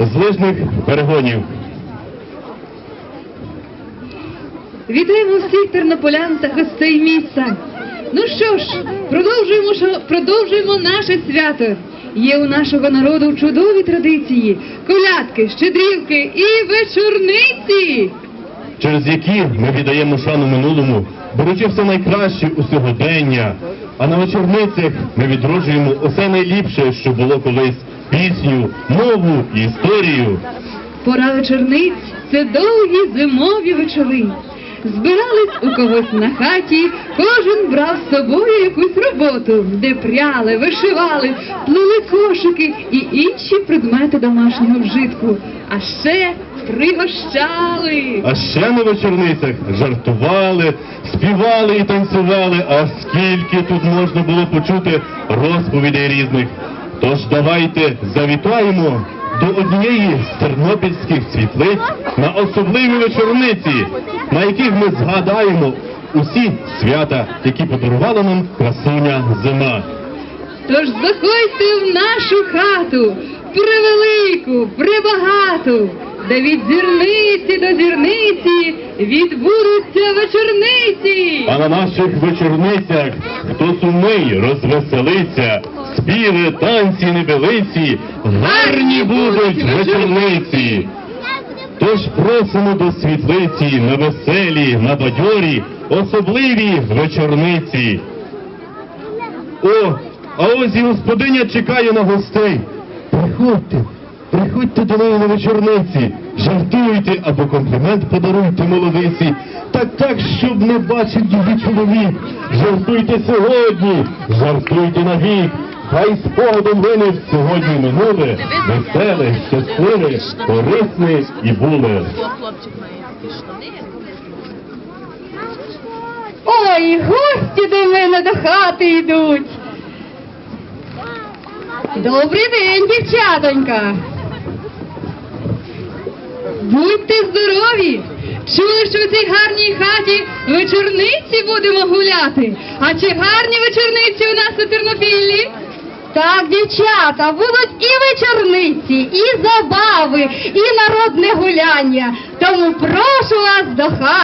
з лижних перегонів. Вітаємо всіх тернополян та гостей міста. Ну що ж, продовжуємо, продовжуємо наше свято. Є у нашого народу чудові традиції, колядки, щедрівки і вечорниці. через які ми віддаємо шану минулому, беручи все найкраще у сьогодення. А на вечорницях ми відроджуємо усе найліпше, що було колись пісню, мову історію. Пора вечорниць це довгі зимові вечори. Збирались у когось на хаті, кожен брав з собою якусь роботу, де пряли, вишивали, плели кошики і інші предмети домашнього вжитку. А ще пригощали. А ще на вечорницях жартували, співали і танцювали, а скільки тут можна було почути розповідей різних. Тож давайте завітаємо до однієї з тернопільських світлиць на особливі вечорниці, на яких ми згадаємо усі свята, які подарувала нам красуня зима. Тож заходьте в нашу хату, превелику, пребагату, де від зірниці до зірниці відбудуться вечорниці. А на наших вечорницях хто сумний розвеселиться, співи, танці, небелиці, гарні будуть вечорниці. Тож просимо до світлиці на веселі, на бадьорі, особливі вечорниці. О, а ось і господиня чекає на гостей. Приходьте, приходьте до неї на вечорниці, жартуйте або комплімент подаруйте молодиці. Так так, щоб не бачив її чоловік. Жартуйте сьогодні, жартуйте навік. Хай спогадом вине сьогодні минуле, веселе, щасливе, корисне і буле. Ой, гості до мене до хати йдуть. Добрий день, дівчатонька. Будьте здорові! Чули, що в цій гарній хаті вечорниці будемо гуляти. А чи гарні вечорниці у нас у Тернопіллі? Так, дівчата, будуть і вечорниці, і забави, і народне гуляння. Тому прошу вас до хати.